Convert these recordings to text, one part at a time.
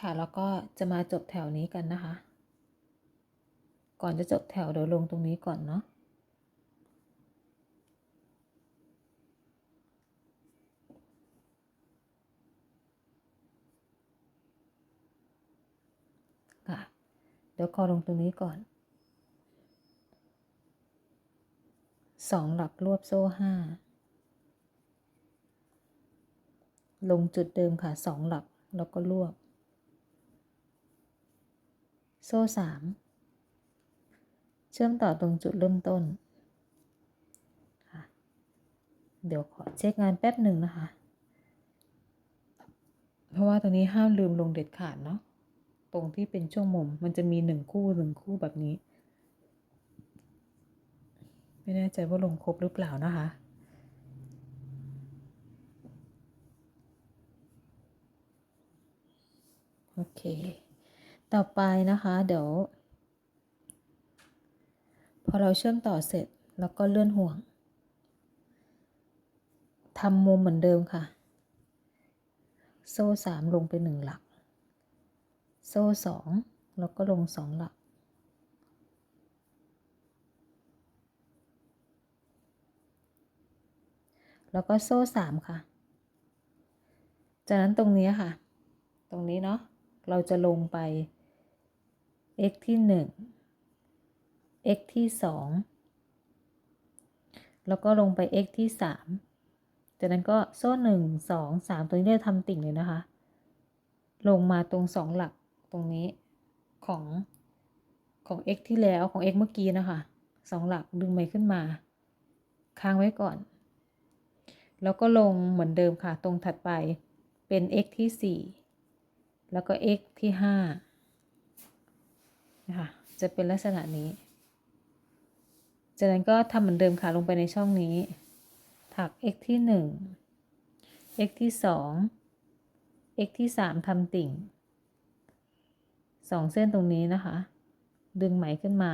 ค่ะ แล้วก็จะมาจบแถวนี้กันนะคะ ก่อนจะจบแถวเดี๋ยวลงตรงนี้ก่อนเนาะค่ะเดี๋ยวขอลงตรงนี้ก่อนสองหลักรวบโซ่ห้าลงจุดเดิมค่ะสองหลักแล้วก็รวบ โซ่สามเชื่อมต่อตรงจุดเริ่มต้นค่ะเดี๋ยวขอเช็คงานแป๊บหนึ่งนะคะ เพราะว่าตรงนี้ห้ามลืมลงเด็ดขาดเนาะ ตรงที่เป็นช่วงมุมมันจะมีหนึ่งคู่หนึ่งคู่แบบนี้ ไม่แน่ใจว่าลงครบหรือเปล่านะคะโอเค ต่อไปนะคะเดี๋ยว พอเราเชื่อมต่อเสร็จแล้วก็เลื่อนห่วงทำมุมเหมือนเดิมค่ะ โซ่สามลงไปหนึ่งหลัก โซ่สองแล้วก็ลงสองหลัก แล้วก็โซ่สามค่ะ จากนั้นตรงนี้ค่ะ ตรงนี้เนาะเราจะลงไป x ที่หนึ่ง x ที่สองแล้วก็ลงไป x ที่สามจากนั้นก็โซ่หนึ่งสองสามตัวนี้เราทำติ่งเลยนะคะ ลงมาตรงสองหลักตรงนี้ของของ x ที่แล้วของ x เมื่อกี้นะคะสองหลักดึงไปขึ้นมา ค้างไว้ก่อน แล้วก็ลงเหมือนเดิมค่ะ ตรงถัดไปเป็น x ที่สี่แล้วก็ x ที่ห้า นะคะจะเป็นลักษณะนี้ จากนั้นก็ทำเหมือนเดิมค่ะลงไปในช่องนี้ ถัก x ที่หนึ่ง x ที่สอง x ที่สามทำติ่งสองเส้นตรงนี้นะคะ ดึงไหมขึ้นมา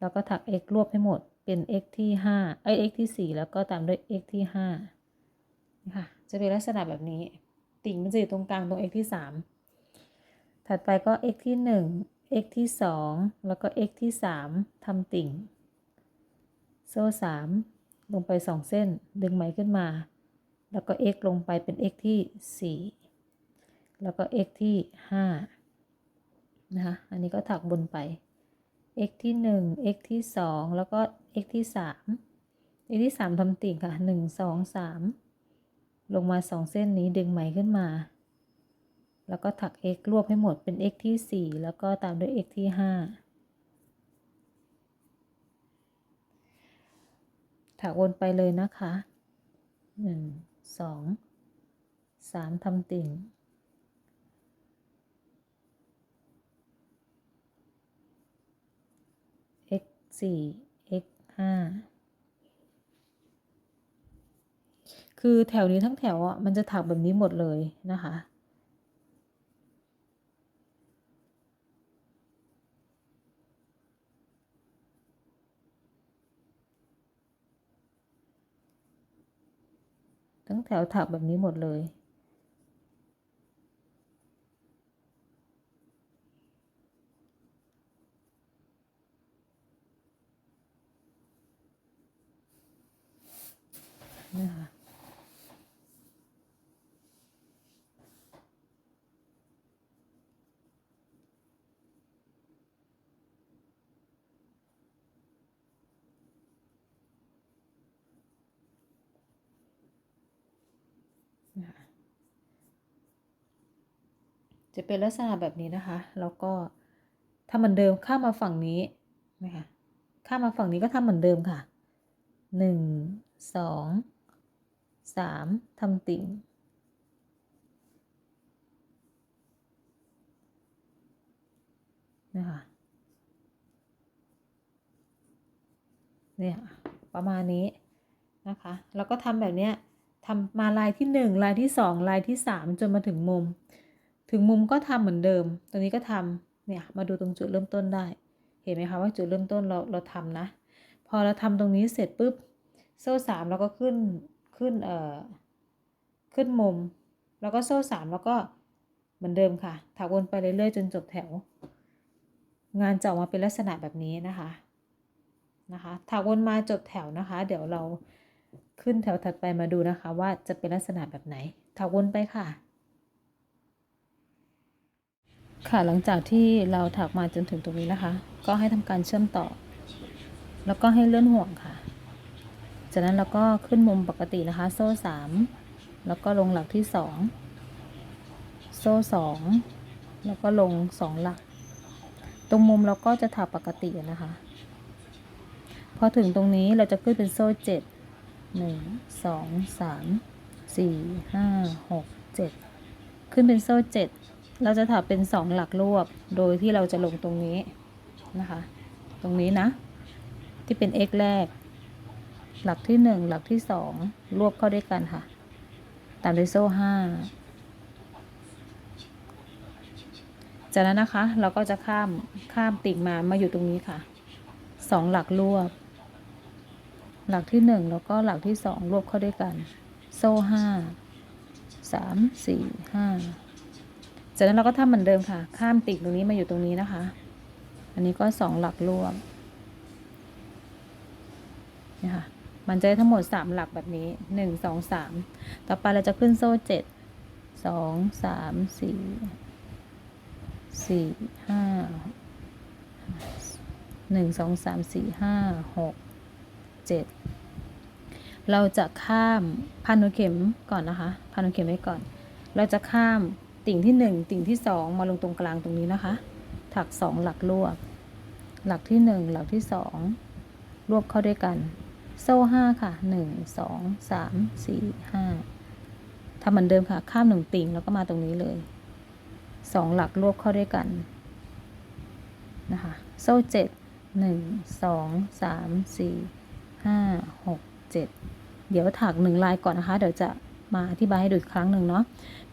แล้วก็ถัก x รวบให้หมด เป็น x ที่ห้าเอ้ย x ที่สี่แล้วก็ตามด้วย x ที่ห้าค่ะจะเป็นลักษณะแบบนี้ ติ่งมันจะอยู่ตรงกลางตรง x ที่สามถัดไปก็ x ที่หนึ่ง x ที่สองแล้วก็ x ที่สามทำติ่ง โซ่สามลงไปสองเส้น ดึงไหมขึ้นมา แล้วก็ x ลงไปเป็น x ที่สี่แล้วก็ x ที่ห้านะคะ อันนี้ก็ถักบนไป x ที่หนึ่ง x ที่สองแล้วก็ x ที่สาม x ที่สามทำติ่งค่ะหนึ่งสองสามลงมาสองเส้นนี้ดึงไหมขึ้นมา แล้วก็ถัก x รวบให้หมดเป็น x ที่สี่แล้วก็ตามด้วย x ที่ห้าถักวนไปเลยนะคะหนึ่งสองสามทำติ่ง x สี่ x ห้าคือแถวนี้ทั้งแถวอะมันจะถักแบบนี้หมดเลยนะคะ ทั้งแถวถักแบบนี้หมดเลย นะคะ นะคะจะเป็นลักษณะแบบนี้นะคะ แล้วก็ทำเหมือนเดิมข้ามมาฝั่งนี้นะคะข้ามมาฝั่งนี้ก็ทำเหมือนเดิมค่ะหนึ่งสองสามทำติ่ง นะคะ เนี่ย ประมาณนี้นะคะ แล้วก็ทำแบบเนี้ย ทำมาลายที่หนึ่งลายที่สองลายที่สามจนมาถึงมุม ถึงมุมก็ทำเหมือนเดิม ตรงนี้ก็ทำเนี่ยมาดูตรงจุดเริ่มต้นได้ เห็นไหมคะว่าจุดเริ่มต้นเราเราทำนะ พอเราทำตรงนี้เสร็จปุ๊บโซ่สามเราก็ขึ้นขึ้นเอ่อขึ้นมุม แล้วก็โซ่สามแล้วก็เหมือนเดิมค่ะถักวนไปเรื่อยๆจนจบแถว งานจะออกมาเป็นลักษณะแบบนี้นะคะนะคะถักวนมาจบแถวนะคะ เดี๋ยวเรา ขึ้นแถวถัดไปมาดูนะคะว่าจะเป็นลักษณะแบบไหนถักวนไปค่ะ ค่ะหลังจากที่เราถักมาจนถึงตรงนี้นะคะ ก็ให้ทำการเชื่อมต่อ แล้วก็ให้เลื่อนห่วงค่ะ จากนั้นเราก็ขึ้นมุมปกตินะคะ โซ่สามแล้วก็ลงหลักที่สองโซ่สองแล้วก็ลงสองหลัก ตรงมุมเราก็จะถักปกตินะคะ พอถึงตรงนี้เราจะขึ้นเป็นโซ่เจ็ด หนึ่งสองสามสี่ห้าหกเจ็ดขึ้นเป็นโซ่เจ็ดเราจะถักเป็นสองหลักรวบโดยที่เราจะลงตรงนี้นะคะ ตรงนี้นะ ที่เป็น x แรก หลักที่หนึ่งหลักที่สองรวบเข้าด้วยกันค่ะ ตามด้วยโซ่ห้าจากนั้นนะคะเราก็จะข้ามข้ามติ่งมามาอยู่ตรงนี้ค่ะสองหลักรวบ หลักที่หนึ่งแล้วก็หลักที่สองรวบเข้าด้วยกัน โซ่ห้าสามสี่ห้าจากนั้นเราก็ทำเหมือนเดิมค่ะ ข้ามติ่งตรงนี้มาอยู่ตรงนี้นะคะ อันนี้ก็สองหลักรวบนี่ค่ะมันจะได้ทั้งหมดสามหลักแบบนี้หนึ่งสองสามต่อไปเราจะขึ้นโซ่เจ็ดสองสามสี่สี่ห้าหนึ่งสองสามสี่ห้าหก เจ็ดเราจะข้ามพันหัวเข็มก่อนนะคะ พันหัวเข็มไว้ก่อน เราจะข้ามติ่งที่หนึ่งติ่งที่สองมาลงตรงกลางตรงนี้นะคะ ถักสองหลักรวบ หลักที่หนึ่งหลักที่สองรวบเข้าด้วยกัน โซ่ห้าค่ะหนึ่งสองสามสี่ห้าทำเหมือนเดิมค่ะ ข้ามหนึ่งติ่งแล้วก็มาตรงนี้เลยสองหลักรวบเข้าด้วยกันนะคะ โซ่เจ็ดหนึ่งสองสามสี่ ห้าหกเจ็ดเดี๋ยวถักหนึ่งลายก่อนนะคะ เดี๋ยวจะมาอธิบายให้ดูอีกครั้งหนึ่งเนาะ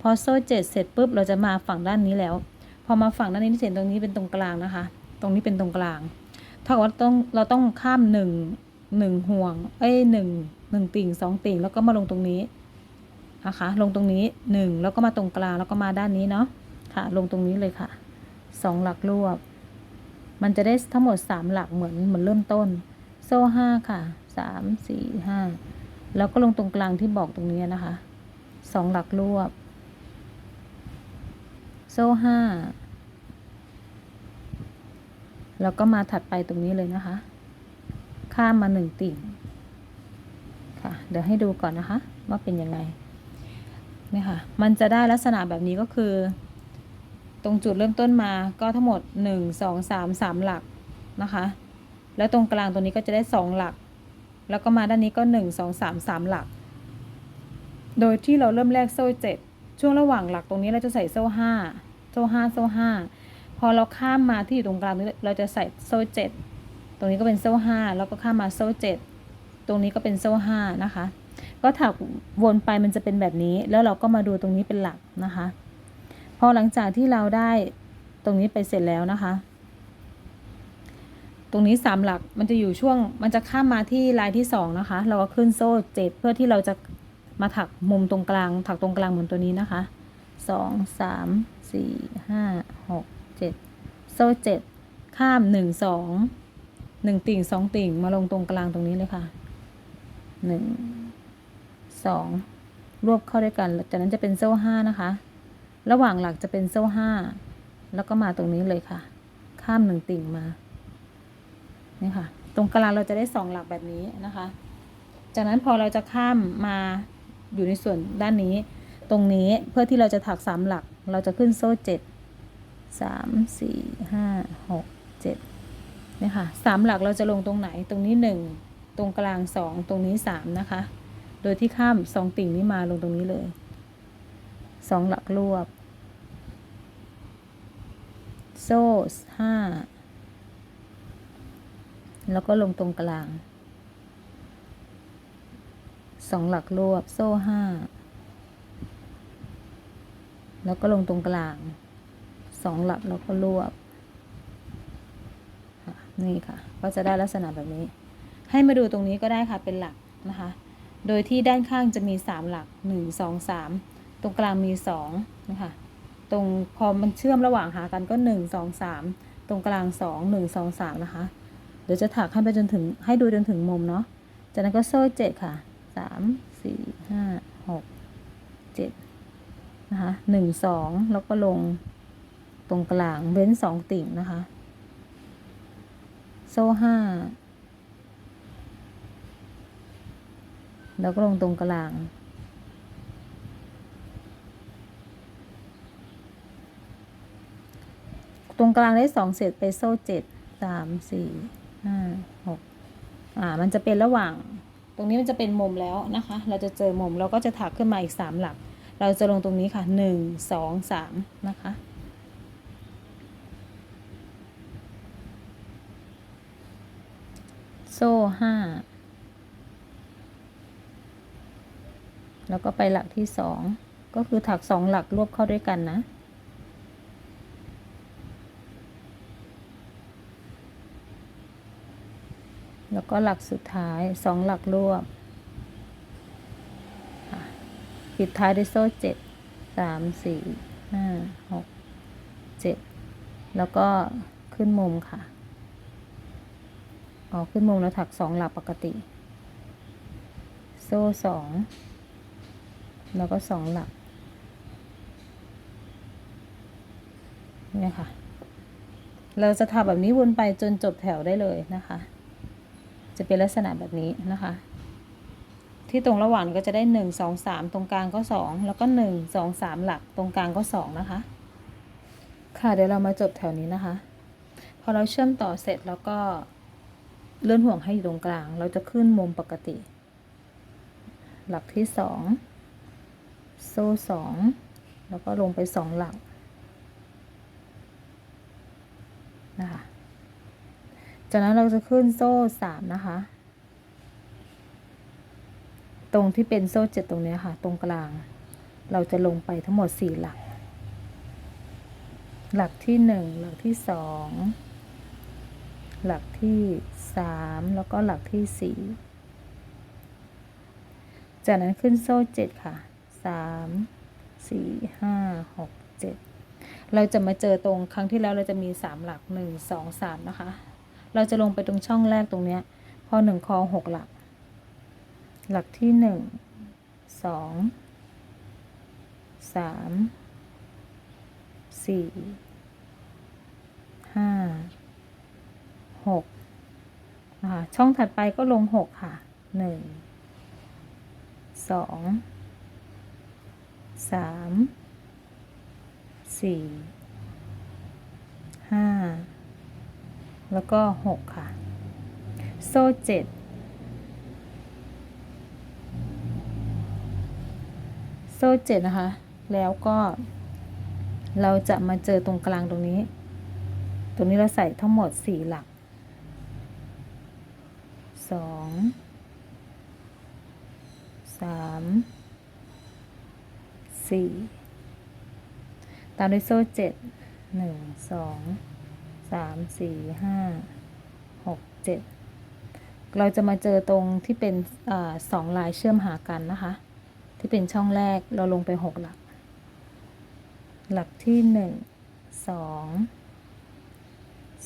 พอโซ่เจ็ดเสร็จปุ๊บเราจะมาฝั่งด้านนี้แล้ว พอมาฝั่งด้านนี้ที่เห็นตรงนี้เป็นตรงกลางนะคะ ตรงนี้เป็นตรงกลางเท่าว่าต้องเราต้องข้ามหนึ่งหนึ่งห่วง เอ้ยหนึ่งหนึ่งติ่งสองติ่งแล้วก็มาลงตรงนี้นะคะ ลงตรงนี้หนึ่งแล้วก็มาตรงกลางแล้วก็มาด้านนี้เนาะค่ะ ลงตรงนี้เลยค่ะสองหลักรวบมันจะได้ทั้งหมดสามหลักเหมือนเหมือนเริ่มต้น โซ่ห้าค่ะสามสี่ห้าแล้วก็ลงตรงกลางที่บอกตรงนี้นะคะสองหลักรวบ โซ่ห้าแล้วก็มาถัดไปตรงนี้เลยนะคะ ข้ามมาหนึ่งติ่งค่ะ เดี๋ยวให้ดูก่อนนะคะ ว่าเป็นยังไงนี่ค่ะ มันจะได้ลักษณะแบบนี้ก็คือ ตรงจุดเริ่มต้นมาก็ทั้งหมดหนึ่งสองสามสามหลักนะคะ แล้วตรงกลางตรงนี้ก็จะได้สองหลัก แล้วก็มาด้านนี้ก็หนึ่งสองสามสามหลัก โดยที่เราเริ่มแรกโซ่เจ็ดช่วงระหว่างหลักตรงนี้เราจะใส่โซ่ห้าโซ่ห้าโซ่ห้าพอเราข้ามมาที่อยู่ตรงกลางนี้เราจะใส่โซ่เจ็ดตรงนี้ก็เป็นโซ่ห้าแล้วก็ข้ามมาโซ่เจ็ดตรงนี้ก็เป็นโซ่ห้านะคะ ก็ถักวนไปมันจะเป็นแบบนี้ แล้วเราก็มาดูตรงนี้เป็นหลักนะคะ พอหลังจากที่เราได้ตรงนี้ไปเสร็จแล้วนะคะ ตรงนี้สามหลักมันจะอยู่ช่วงมันจะข้ามมาที่ลายที่สองนะคะ เราก็ขึ้นโซ่เจ็ดเพื่อที่เราจะมาถักมุมตรงกลาง ถักตรงกลางเหมือนตัวนี้นะคะสองสามสี่ห้าหกเจ็ดโซ่เจ็ดข้ามหนึ่งสองหนึ่งติ่งสองติ่งมาลงตรงกลางตรงนี้เลยค่ะหนึ่งสองรวบเข้าด้วยกัน จากนั้นจะเป็นโซ่ห้านะคะ ระหว่างหลักจะเป็นโซ่ห้าแล้วก็มาตรงนี้เลยค่ะ ข้ามหนึ่งติ่งมา นี่ค่ะ ตรงกลางเราจะได้สองหลักแบบนี้นะคะ จากนั้นพอเราจะข้ามมาอยู่ในส่วนด้านนี้ ตรงนี้เพื่อที่เราจะถักสามหลัก เราจะขึ้นโซ่เจ็ดสามสี่ห้าหกเจ็ดนี่ค่ะสามหลักเราจะลงตรงไหน ตรงนี้หนึ่งตรงกลางสองตรงนี้สามนะคะ โดยที่ข้ามสองติ่งนี้มาลงตรงนี้เลยสองหลักรวบ โซ่ห้า แล้วก็ลงตรงกลางสองหลักรวบโซ่ห้าแล้วก็ลงตรงกลางสองหลักแล้วก็รวบนี่ค่ะ ก็จะได้ลักษณะแบบนี้ ให้มาดูตรงนี้ก็ได้ค่ะเป็นหลักนะคะ โดยที่ด้านข้างจะมีสามหลักหนึ่งสองสามตรงกลางมีสองนะคะ ตรงพอมันเชื่อมระหว่างหากันก็หนึ่งสองสามตรงกลางสองหนึ่งสองสามนะคะ เดี๋ยวจะถักให้ไปจนถึงให้ดูจนถึงมุมเนาะ จากนั้นก็โซ่เจ็ดค่ะสามสี่ห้าหกเจ็ดนะคะหนึ่งสองแล้วก็ลงตรงกลางเว้นสองติ่งนะคะ โซ่ห้าแล้วก็ลงตรงกลาง ตรงกลางได้สองเสร็จไปโซ่เจ็ดสามสี่ ห้าหกอ่า มันจะเป็นระหว่าง ตรงนี้มันจะเป็นมุมแล้วนะคะ เราจะเจอมุมเราก็จะถักขึ้นมาอีกสามหลัก เราจะลงตรงนี้ค่ะหนึ่งสองสามนะคะโซ่ห้าแล้วก็ไปหลักที่สองก็คือถักสองหลักรวบเข้าด้วยกันนะ แล้ว ก็หลักสุดท้ายสองหลักรวบปิดท้ายด้วยโซ่เจ็ดสามสี่ห้าหกเจ็ดแล้วก็ขึ้นมุมค่ะอ๋อขึ้นมุมแล้วถักสองหลักปกติ โซ่สองแล้วก็สองหลักเนี่ยค่ะ เราจะทำแบบนี้วนไปจนจบแถวได้เลยนะคะ จะเป็นลักษณะแบบนี้นะคะ ที่ตรงระหว่างก็จะได้หนึ่งสองสามตรงกลางก็สองแล้วก็หนึ่งสองสามหลักตรงกลางก็สองนะคะ ค่ะเดี๋ยวเรามาจบแถวนี้นะคะ พอเราเชื่อมต่อเสร็จแล้วก็เลื่อนห่วงให้อยู่ตรงกลาง เราจะขึ้นมุมปกติ หลักที่สองโซ่สองแล้วก็ลงไปสองหลักนะคะ จากนั้นเราจะขึ้นโซ่สามนะคะ ตรงที่เป็นโซ่เจ็ดตรงนี้ค่ะ ตรงกลาง เราจะลงไปทั้งหมดสี่หลัก หลักที่หนึ่งหลักที่สองหลักที่สามแล้วก็หลักที่สี่จากนั้นขึ้นโซ่เจ็ดค่ะสามสี่ห้าหกเจ็ดเราจะมาเจอตรงครั้งที่แล้วเราจะมีสามหลักหนึ่งสองสามนะคะ เราจะลงไปตรงช่องแรกตรงเนี้ย พอหนึ่งคอหกหลัก หลักที่หนึ่งสองสามสี่ห้าหกนะคะช่องถัดไปก็ลงหกค่ะหนึ่งสองสามสี่ห้า แล้วก็หกค่ะ โซ่เจ็ดโซ่เจ็ดนะคะ แล้วก็ เราจะมาเจอตรงกลางตรงนี้ ตรงนี้เราใส่ทั้งหมดสี่หลักสองสามสี่ตามด้วยโซ่เจ็ดหนึ่งสอง สามสี่ห้าหกเจ็ดเราจะมาเจอตรงที่เป็นอสองลายเชื่อมหากันนะคะ ที่เป็นช่องแรกเราลงไปหกหลัก หลักที่หนึ่งสอง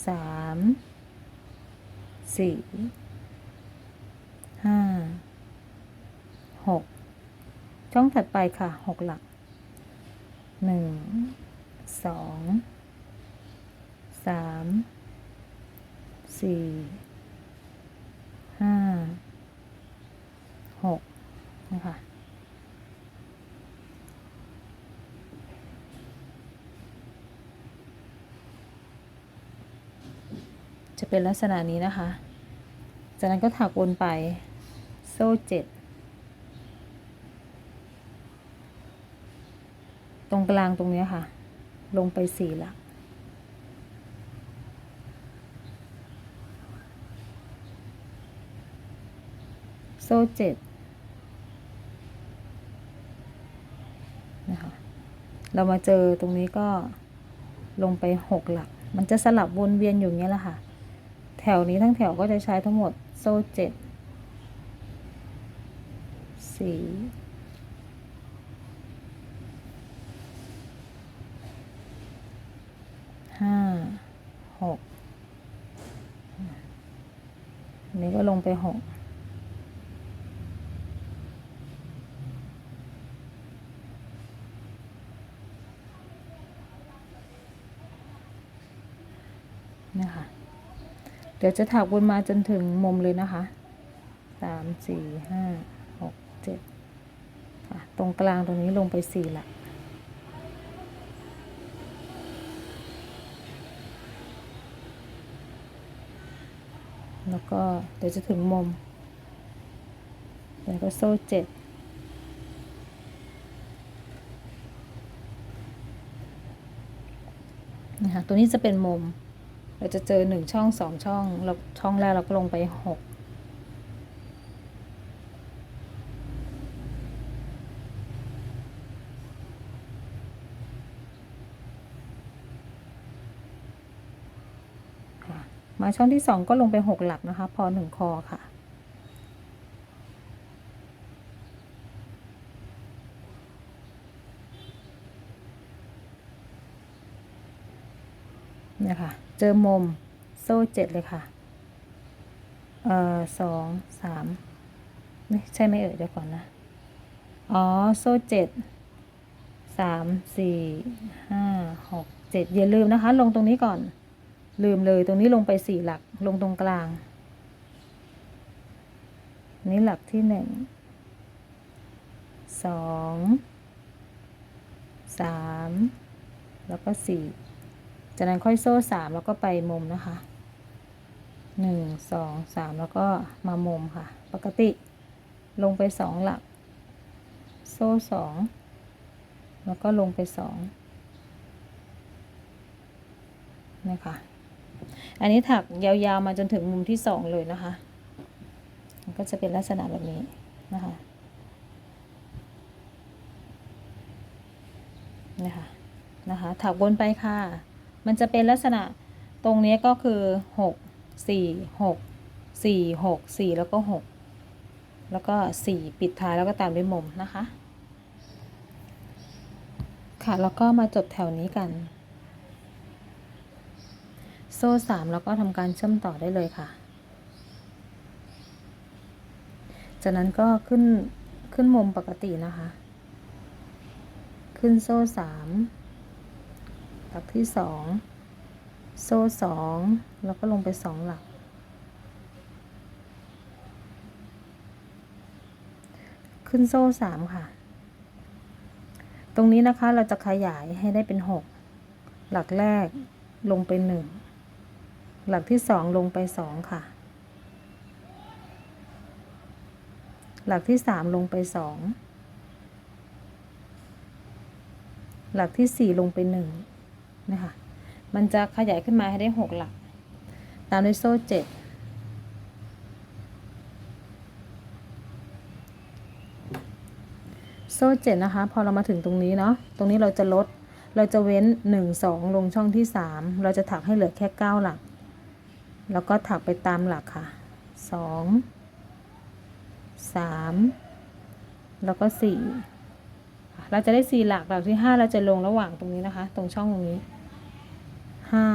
สามสี่ห้าหกช่องถัดไปค่ะหกหลักหนึ่งสองามสี่ห้าหกนะคะจะเป็นลักษณะนี้นะคะ จากนั้นก็ถักวนไป โซ่เจ็ดตรงกลางตรงนี้ค่ะ ลงไปสี่หลัก ซ่เจ็ดนะคะเรามาเจอตรงนี้ก็ลงไปหกหลัก มันจะสลับวนเวียนอยู่เงี้ยแหละค่ะ แถวนี้ทั้งแถวก็จะใช้ทั้งหมดโซ่เจ็ดสี่ห้าหกนนี้ก็ลงไปหกนะคะ เดี๋ยวจะถักวนมาจนถึงมุมเลยนะคะสามสี่ห้าหกเจ็ดค่ะตรงกลางตรงนี้ลงไปสี่หลักแล้วก็เดี๋ยวจะถึงมุม แล้วก็โซ่เจ็ดนะคะตัวนี้จะเป็นมุม เราจะเจอหนึ่งช่องสองช่องแล้วช่องแรกเราก็ลงไปหกมาช่องที่สองก็ลงไปหกหลักนะคะ พอหนึ่งคอค่ะ เจอมุมโซ่เจ็ดเลยค่ะ เอ่อสองสามนี่ใช่ไหมเอ่ยเดี๋ยวก่อนนะ อ๋อ โซ่เจ็ดสามสี่ห้าหกเจ็ดอย่าลืมนะคะ ลงตรงนี้ก่อน ลืมเลยตรงนี้ลงไปสี่หลักลงตรงกลาง นี่หลักที่หนึ่งสองสามแล้วก็สี่ จากนั้นค่อยโซ่สามแล้วก็ไปมุมนะคะหนึ่งสองสามแล้วก็มามุมค่ะ ปกติลงไปสองหลัก โซ่สองแล้วก็ลงไปสองนะคะอันนี้ถักยาวๆมาจนถึงมุมที่สองเลยนะคะ มันก็จะเป็นลักษณะแบบนี้นะคะนะคะนะคะถักวนไปค่ะ มันจะเป็นลักษณะตรงนี้ก็คือหกสี่หกสี่หกสี่แล้วก็หกแล้วก็สี่ปิดท้ายแล้วก็ตามด้วยมุมนะคะ ค่ะแล้วก็มาจบแถวนี้กัน โซ่สามแล้วก็ทำการเชื่อมต่อได้เลยค่ะ จากนั้นก็ขึ้นขึ้นมุมปกตินะคะ ขึ้นโซ่สาม หลักที่สองโซ่สองแล้วก็ลงไปสองหลัก ขึ้นโซ่สามค่ะ ตรงนี้นะคะเราจะขยายให้ได้เป็นหกหลักแรกลงไปหนึ่งหลักที่สองลงไปสองค่ะ หลักที่สามลงไปสองหลักที่สี่ลงไปหนึ่ง นะคะ มันจะขยายขึ้นมาให้ได้หกหลัก ตามด้วยโซ่เจ็ดโซ่เจ็ดนะคะ พอเรามาถึงตรงนี้เนาะ ตรงนี้เราจะลด เราจะเว้นหนึ่งสองลงช่องที่สามเราจะถักให้เหลือแค่เก้าหลัก แล้วก็ถักไปตามหลักค่ะสองสามแล้วก็สี่ เราจะได้สี่หลักหลักที่ห้าเราจะลงระหว่างตรงนี้นะคะ ตรงช่องตรงนี้ห้า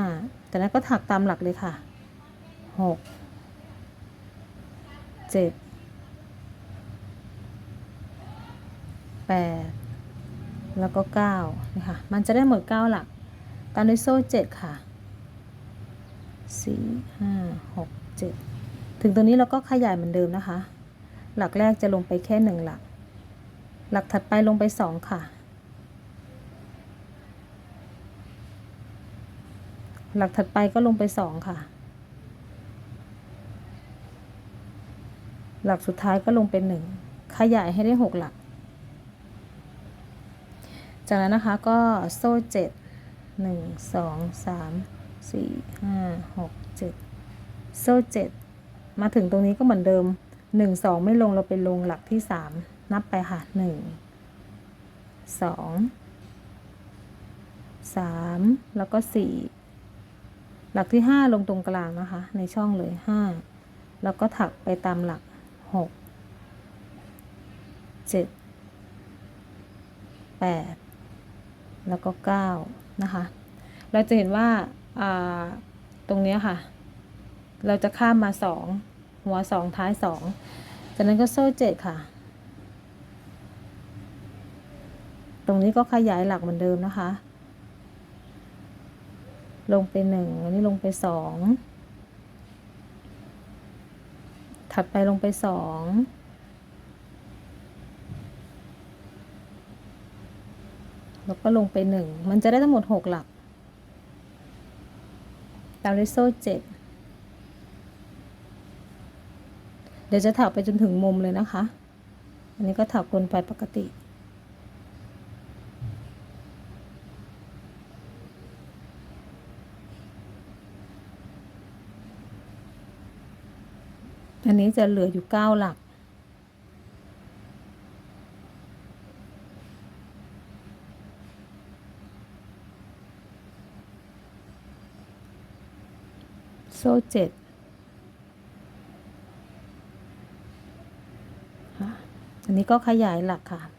จากนั้นก็ถักตามหลักเลยค่ะหกเจ็ดแล้วก็เก้านะคะมันจะได้หมดเก้าหลักตามด้วยโซ่เจ็ดค่ะสี่ห้าหกเจ็ดถึงตรงนี้เราก็ขยายเหมือนเดิมนะคะ หลักแรกจะลงไปแค่หนึ่งหลัก หลักถัดไปลงไปสองค่ะ หลักถัดไปก็ลงไปสองค่ะ หลักสุดท้ายก็ลงเป็นหนึ่งขยายให้ได้หกหลัก จากนั้นนะคะก็โซ่เจ็ดหนึ่งสองสามสี่ห้าหกเจ็ดโซ่เจ็ดมาถึงตรงนี้ก็เหมือนเดิมหนึ่งสองไม่ลงเราไปลงหลักที่สาม นับไปค่ะหนึ่งสองสามแล้วก็สี่หลักที่ห้าลงตรงกลางนะคะ ในช่องเลยห้าแล้วก็ถักไปตามหลักหกเจ็ดแปดแล้วก็เก้านะคะ เราจะเห็นว่าาตรงนี้ค่ะ เราจะข้ามมาสองหัวสองท้ายสองจากนั้นก็โซ่เจ็ดค่ะ ตรงนี้ก็ขยายหลักเหมือนเดิมนะคะ ลงไปหนึ่งอันนี้ลงไปสอง ถัดไปลงไปสองแล้วก็ลงไปหนึ่ง มันจะได้ทั้งหมดหกหลักตามด้วยโซ่เจ็ดเดี๋ยวจะถักไปจนถึงมุมเลยนะคะ อันนี้ก็ถักวนไปปกติ อันนี้จะเหลืออยู่เก้าหลัก โซ่เจ็ดอันนี้ก็ขยายหลักค่ะ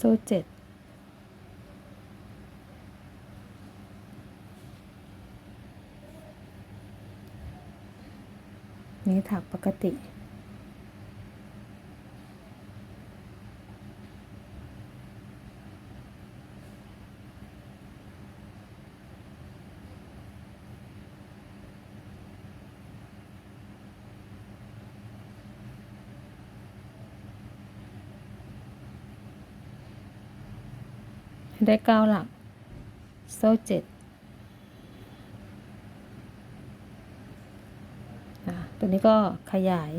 โซ่เจ็ดนี้ถักปกติ ได้เก้าหลัก โซ่เจ็ดตัวนี้ก็ขยาย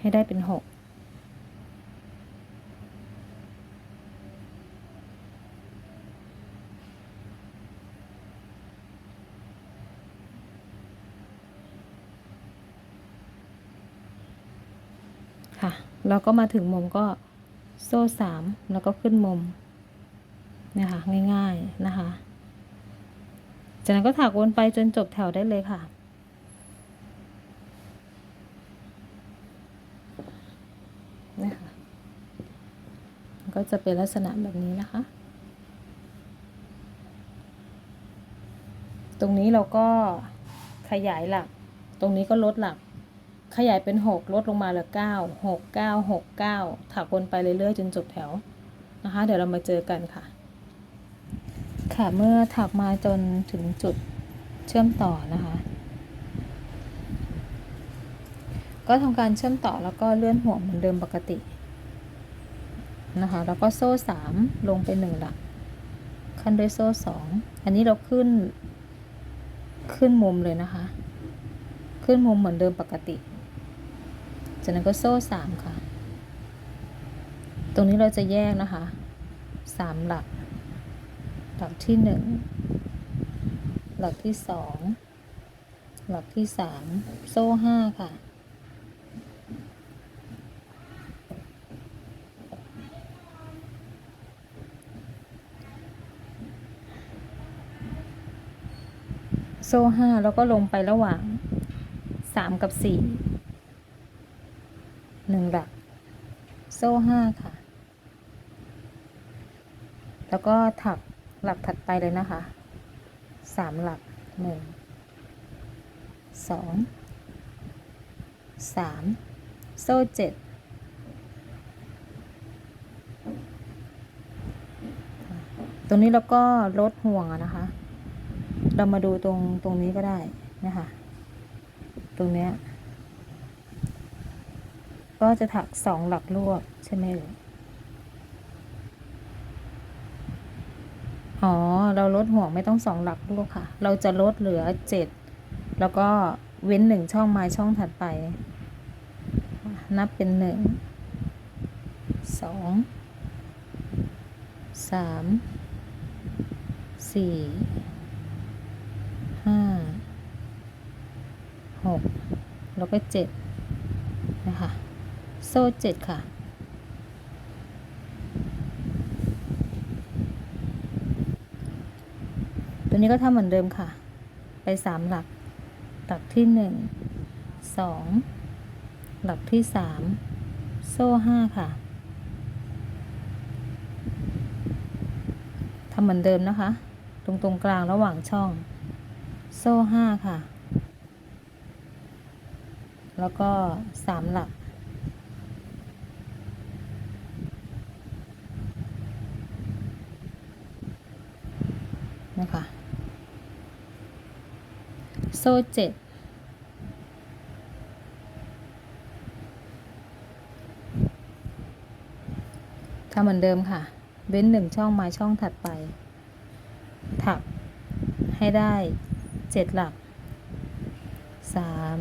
ให้ได้เป็นหกค่ะแล้วก็มาถึงมุมก็โซ่สามแล้วก็ขึ้นมุม เนี่ยค่ะง่ายๆนะคะ จากนั้นก็ถักวนไปจนจบแถวได้เลยค่ะนี่ค่ะก็จะเป็นลักษณะแบบนี้นะคะ ตรงนี้เราก็ขยายหลัก ตรงนี้ก็ลดหลัก ขยายเป็นหกลดลงมาเหลือเก้าหกเก้าหกเก้าถักวนไปเรื่อยๆ จนจบแถวนะคะ เดี๋ยวเรามาเจอกันค่ะ ค่ะเมื่อถักมาจนถึงจุดเชื่อมต่อนะคะ ก็ทำการเชื่อมต่อแล้วก็เลื่อนห่วงเหมือนเดิมปกตินะคะ แล้วก็โซ่สามลงไปหนึ่งหลักขั้นด้วยโซ่สองอันนี้เราขึ้น ขึ้นมุมเลยนะคะ ขึ้นมุมเหมือนเดิมปกติจากนั้นก็โซ่สามค่ะ ตรงนี้เราจะแยกนะคะสามหลัก หลักที่หนึ่งหลักที่สองหลักที่สามโซ่ห้าค่ะ โซ่ห้าแล้วก็ลงไประหว่างสามกับสี่หนึ่งหลัก โซ่ห้าค่ะ แล้วก็ถัก หลักถัดไปเลยนะคะสามหลักหนึ่งสองสามโซ่เจ็ดตรงนี้เราก็ลดห่วงนะคะ เรามาดูตรงตรงนี้ก็ได้นะคะ ตรงเนี้ยก็จะถักสองหลักรวบใช่ไหมเอ่ย อ๋อ เราลดห่วงไม่ต้องสองหลักลูกค่ะ เราจะลดเหลือเจ็ดแล้วก็เว้นหนึ่งช่องไม้ช่องถัดไป นับเป็นหนึ่งสองสามสี่ห้าหกแล้วก็เจ็ดนะคะ โซ่เจ็ดค่ะ ตัวนี้ก็ทำเหมือนเดิมค่ะ ไปสามหลัก หลักที่หนึ่งสองหลักที่สามโซ่ห้าค่ะทำเหมือนเดิมนะคะ ตรงตรงกลางระหว่างช่อง โซ่ห้าค่ะ แล้วก็สามหลัก นะคะ โซ่เจ็ดทำเหมือนเดิมค่ะ เว้นหนึ่งช่องม้ช่องถัดไป ถักให้ได้เจ็ดหลักสาม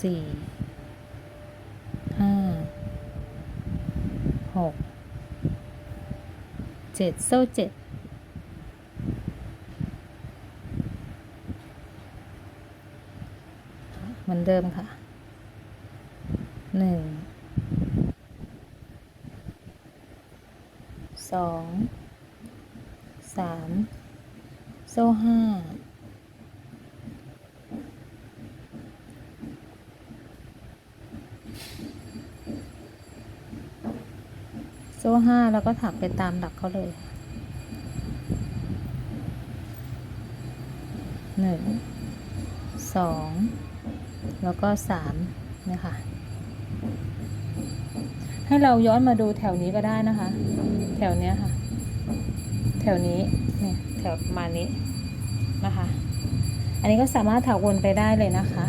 สี่ห้าหกเจ็ดโซ่เจ็ด เห มือนเดิมค่ะหนึ่งสองสามโซ่ห้าโซ่ห้าแล้วก็ถักไปตามหลักเขาเลยหนึ่งสอง แล้วก็สามเนี่ยค่ะให้เราย้อนมาดูแถวนี้ก็ได้นะคะ แถวเนี้ยค่ะ แถวนี้เนี่ยแถวประมาณนี้นะคะ อันนี้ก็สามารถถากวนไปได้เลยนะคะ